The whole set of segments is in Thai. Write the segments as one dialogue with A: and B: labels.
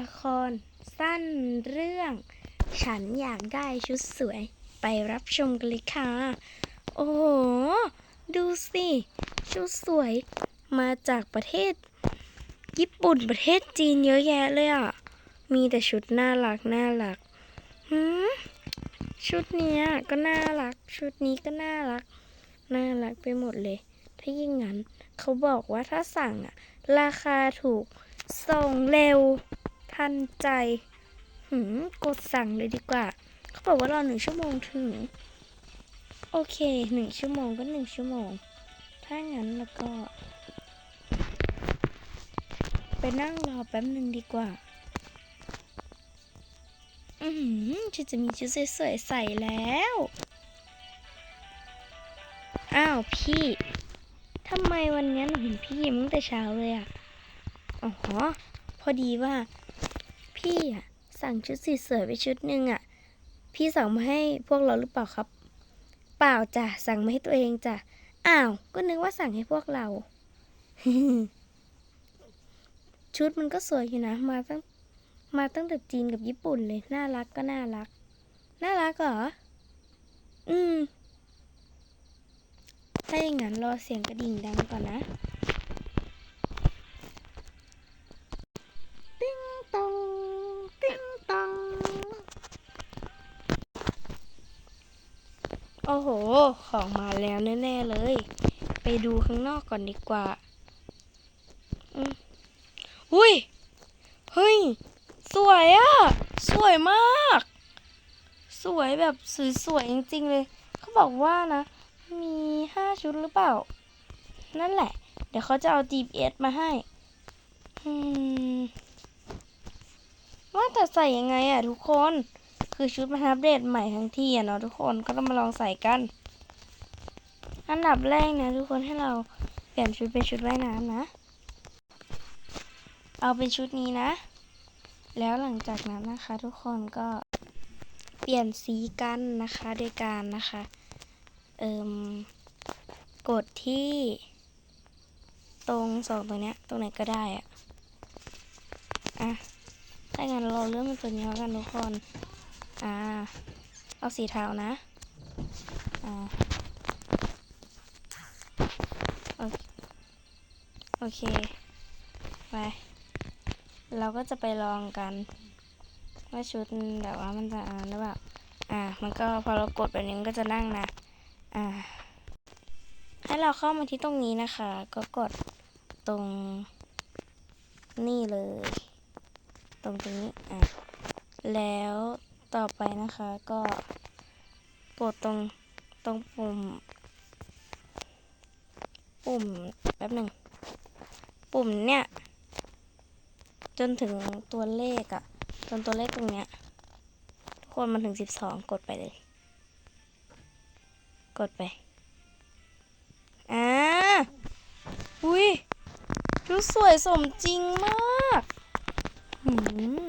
A: ละคร สั้นเรื่อง ฉันอยากได้ชุดสวยไปรับชมกันเลยค่ะ โอ้โห ดูสิ ชุดสวยมาจากประเทศ ญี่ปุ่นประเทศจีนเยอะแยะเลยอะ มีแต่ชุดน่ารักน่ารักหืมชุดเนี้ยก็น่ารัก ชุดนี้ก็น่ารัก น่ารักไปหมดเลย ถ้ายิ่งงั้น เขาบอกว่าถ้าสั่งอะ ราคาถูกส่งเร็ว ทันใจ หืม กดสั่งเลยดีกว่า เขาบอกว่ารอหนึ่งชั่วโมงถึง โอเคหนึ่งชั่วโมงก็หนึ่งชั่วโมง ถ้างั้นแล้วก็ ไปนั่งรอแป๊บหนึ่งดีกว่า อือหือฉันจะมีชุดสวยๆใส่แล้ว อ้าวพี่ทำไมวันนี้หนูเห็นพี่ยิ้มตั้งแต่เช้าเลยอะอ๋อ พอดีว่า พี่อะสั่งชุดสีสวยไปชุดหนึ่งอะพี่สั่งมาให้พวกเราหรือเปล่าครับ เปล่าจ้ะสั่งมาให้ตัวเองจ้ะอ้าว ก็นึกว่าสั่งให้พวกเรา ชุดมันก็สวยอยู่นะ มาตั้งมาตั้งแต่จีนกับญี่ปุ่นเลย น่ารักก็น่ารัก น่ารักเหรอ อืม ถ้าอย่างนั้นรอเสียงกระดิ่งดังก่อนนะ ของมาแล้วแน่ๆเลย ไปดูข้างนอกก่อนดีกว่าอุ้ย เฮ้ย สวยอะสวยมาก สวยแบบสวยๆจริง ๆ เลย เขาบอกว่านะ มีห้าชุดหรือเปล่า นั่นแหละ เดี๋ยวเขาจะเอา GPS มาให้ว่าแต่ใส่ยังไงอะทุกคน คือชุดมันอัปเดตใหม่ทั้งที่อะเนาะทุกคนก็ต้องมาลองใส่กัน อันดับแรกนะทุกคนให้เราเปลี่ยนชุดเป็นชุดว่ายน้ำนะ เอาเป็นชุดนี้นะ แล้วหลังจากนั้นนะคะ ทุกคนก็เปลี่ยนสีกันนะคะโดยการนะคะเอิมกดที่ตรงสองตรงเนี้ยตรงไหนก็ได้อะอะถ้างั้นเราเริ่มเป็นตัวนี้แล้วกันทุกคน อ่า เอาสีเทานะ อ่า โอเคโอเค ไป เราก็จะไปลองกัน ว่าชุดแบบว่ามันจะอ่านหรือเปล่าอ่า มันก็พอเรากดแบบนี้มันก็จะนั่งนะ อ่า ให้เราเข้ามาที่ตรงนี้นะคะ ก็กดตรงนี่เลย ตรงตรงนี้ อะ แล้วต่อไปนะคะก็กดตรงตรงปุ่ม ปุ่มแป๊บหนึ่ง ปุ่มเนี่ย จนถึงตัวเลขอะจนตัวเลขตรงเนี้ยทุกคนมันถึงสิบสองกดไปเลย กดไปอ่าอุ้ยดูสวยสมจริงมากหืม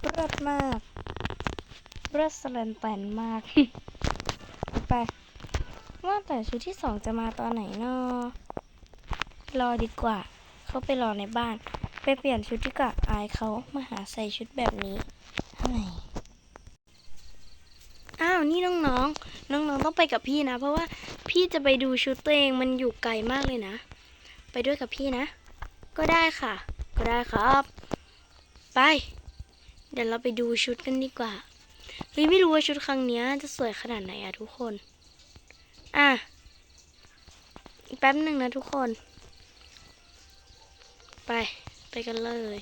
A: เลิศมากเลิศสแลนแตนมาก ไป ว่าแต่ชุดที่สองจะมาตอนไหนเนาะรอดีกว่า เขาไปรอในบ้าน ไปเปลี่ยนชุดดีกว่าอายเขามาหาใส่ชุดแบบนี้ทำไมอ้าวนี่น้องๆ น้องๆ ต้องไปกับพี่นะ เพราะว่าพี่จะไปดูชุดตัวเองมันอยู่ไกลมากเลยนะ ไปด้วยกับพี่นะ ก็ได้ค่ะ ก็ได้ครับ ไป เดี๋ยวเราไปดูชุดกันดีกว่าเฮ้ยไม่รู้ว่าชุดครั้งนี้จะสวยขนาดไหนอะทุกคน อะแป๊บหนึ่งนะทุกคน ไป ไปกันเลย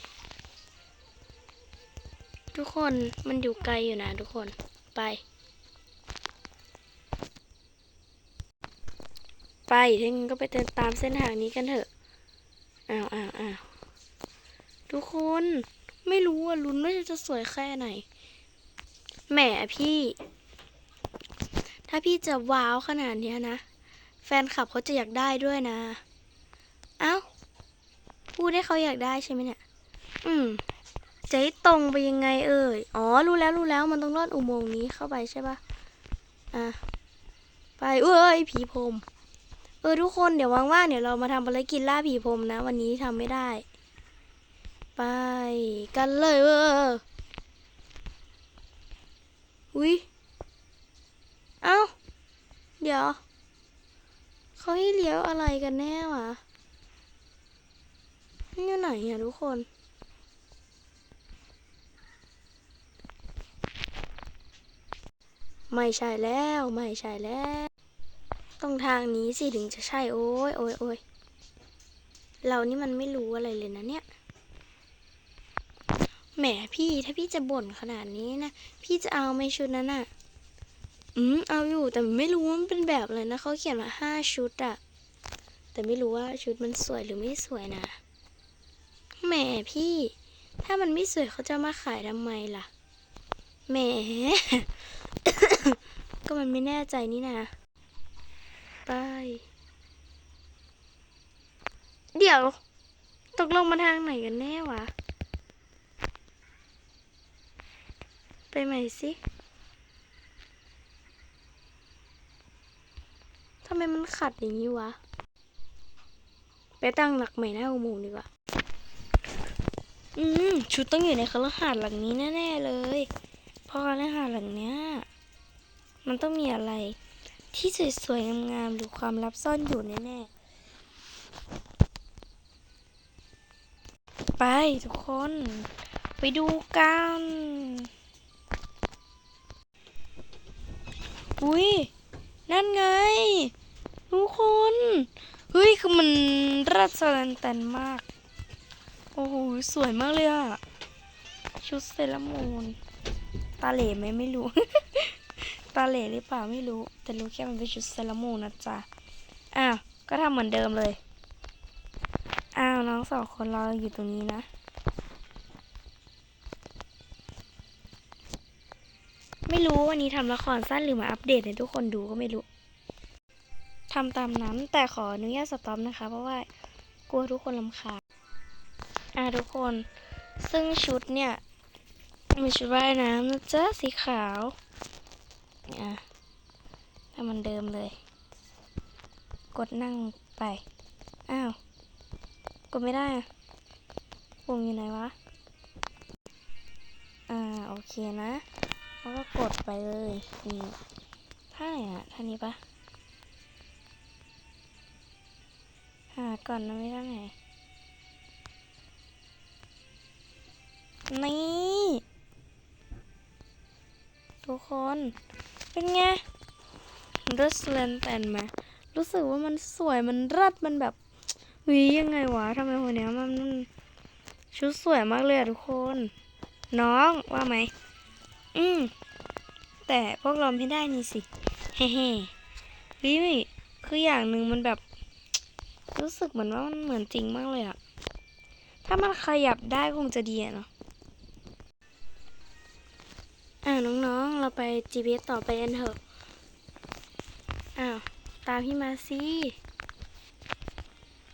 A: ทุกคนมันอยู่ไกลอยู่นะทุกคนไป ไปถ้างั้นก็ไปเดินตามเส้นทางนี้กันเถอะอ้าวอ้าวอ้าวทุกคนไม่รู้อะลุ้นว่าจะสวยแค่ไหนแหมพี่ ถ้าพี่จะว้าวขนาดนี้นะ แฟนคลับเขาจะอยากได้ด้วยนะ เอ้า พูดให้เขาอยากได้ใช่ไหมเนี่ย อืมจะให้ตรงไปยังไงเอ่ย อ๋อ รู้แล้วรู้แล้วมันต้องลอดอุโมงค์นี้เข้าไปใช่ปะอะ ไปเอ้ยผีพรมเออทุกคนเดี๋ยวว่างๆเดี๋ยวเรามาทำภารกิจล่าผีพรมนะ วันนี้ทำไม่ได้ ไปกันเลยเว้อวิเอ้า เดี๋ยว เขาให้เลี้ยวอะไรกันแน่วะ อยู่ไหนอะทุกคนไม่ใช่แล้วไม่ใช่แล้วต้องทางนี้สิถึงจะใช่โอ้ยโอ้ยโอ้ยเรานี่มันไม่รู้อะไรเลยนะเนี่ยแหมพี่ถ้าพี่จะบ่นขนาดนี้นะ พี่จะเอาไหมชุดนั้นอะอืมเอาอยู่แต่ไม่รู้ว่ามันเป็นแบบอะไรนะเขาเขียนมาห้าชุดอะแต่ไม่รู้ว่าชุดมันสวยหรือไม่สวยนะ แหมพี่ ถ้ามันไม่สวยเขาจะมาขายทำไมล่ะ แหม ก็มันไม่แน่ใจนี่นะไปเดี๋ยว ตกลงมาทางไหนกันแน่วะ ไปใหม่สิทำไมมันขัดอย่างนี้วะ ไปตั้งหลักใหม่หน้าอุโมงค์ดีกว่า อืมชุดต้องอยู่ในคฤหาสน์หลังนี้แน่ๆเลย เพราะคฤหาสน์หลังเนี้ยมันต้องมีอะไร ที่สวยๆงามๆหรือความลับซ่อนอยู่แน่ๆไปทุกคน ไปดูกันอุ้ยนั่นไง ทุกคน เฮ้ย คือมันรัศแลนแตนมาก โอ้โห สวยมากเลยอะชุดเซรามูนตาเหล่ไหมไม่รู้ ตาเหล่หรือเปล่าไม่รู้ แต่รู้แค่มันเป็นชุดเซรามูนนะจ๊ะ อ้าว ก็ทำเหมือนเดิมเลย อ้าว น้องสองคนรออยู่ตรงนี้นะ ไม่รู้วันนี้ทำละครสั้นหรือมาอัปเดตให้ทุกคนดูก็ไม่รู้ทำตามนั้นแต่ขออนุญาตสต็อปนะคะ เพราะว่ากลัวทุกคนลำคาญ อะทุกคน ซึ่งชุดเนี่ยมีชุดว่ายน้ำนะจ๊ะสีขาวอะทำมันเดิมเลย กดนั่งไป อ้าว กดไม่ได้อะปุ่มอยู่ไหนวะ อ่า โอเคนะ แล้วก็กดไปเลยนี่ท่าไหนอะท่านี้ปะหาก่อนนะไม่ท่าไหน นี่ ทุกคน เป็นไงรัสเลนแตนไหมรู้สึกว่ามันสวยมันรัดมันแบบวิยังไงวะทำไมคนเนี้ยมันชุดสวยมากเลยอะทุกคน น้องว่าไหม อืม แต่พวกเราไม่ได้นี่สิ เฮ้เฮ้เฮ้ยคืออย่างหนึ่งมันแบบ รู้สึกเหมือนว่ามันเหมือนจริงมากเลยอะถ้ามันขยับได้คงจะดีอะเนาะ อ่าน้องๆ เราไป GPS ต่อไปกันเถอะ อ้าว ตามพี่มาสิ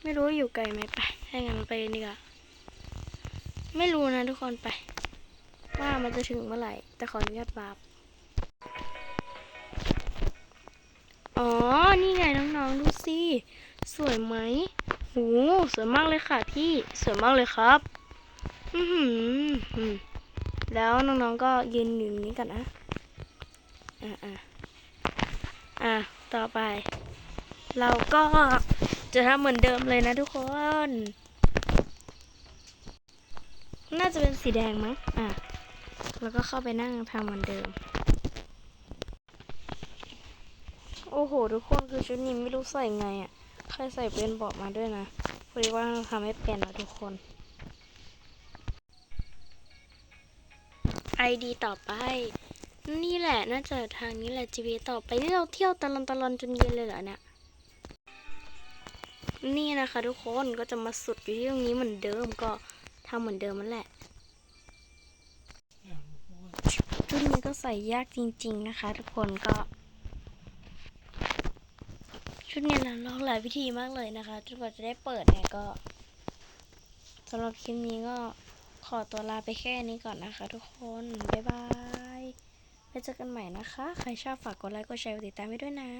A: ไม่รู้อยู่ไกลไหมไปถ้างั้นไปดีกว่าไม่รู้นะทุกคนไป ว่ามันจะถึงเมื่อไหร่ แต่ขออนุญาตบาปอ๋อ นี่ไงน้องๆ ดูสิ สวยไหมโหสวยมากเลยค่ะพี่ สวยมากเลยครับ อือหือหือ แล้วน้องๆก็ยืนอยู่นี้กันนะอ่าอ่าอะต่อไป เราก็จะทำเหมือนเดิมเลยนะทุกคน น่าจะเป็นสีแดงมั้งอะแล้วก็เข้าไปนั่งทำเหมือนเดิม โอ้โห ทุกคนคือชุดนี้ไม่รู้ใส่ไงอะ ใครใส่เป็นบอกมาด้วยนะพอดีว่าทำไม่เป็นนะทุกคน ไอดีต่อไป นี่แหละน่าจะทางนี้แหละจีวีต่อไปนี่เราเที่ยวตะลอนตะลอนจนเย็นเลยเหรอเนี่ยนี่นะคะ ทุกคนก็จะมาสุดอยู่ที่ตรงนี้เหมือนเดิมก็ทำเหมือนเดิมนั่นแหละชุดนี้ก็ใส่ยากจริง ๆนะคะ ทุกคนก็ ชุดนี้นะลองหลายวิธีมากเลยนะคะจนกว่าจะได้เปิดเนี่ยก็สำหรับคลิปนี้ก็ ขอตัวลาไปแค่นี้ก่อนนะคะ ทุกคน บ๊ายบายไว้เจอกันใหม่นะคะ ใครชอบฝากกดไลค์ กดแชร์ กดติดตามไว้ด้วยนะ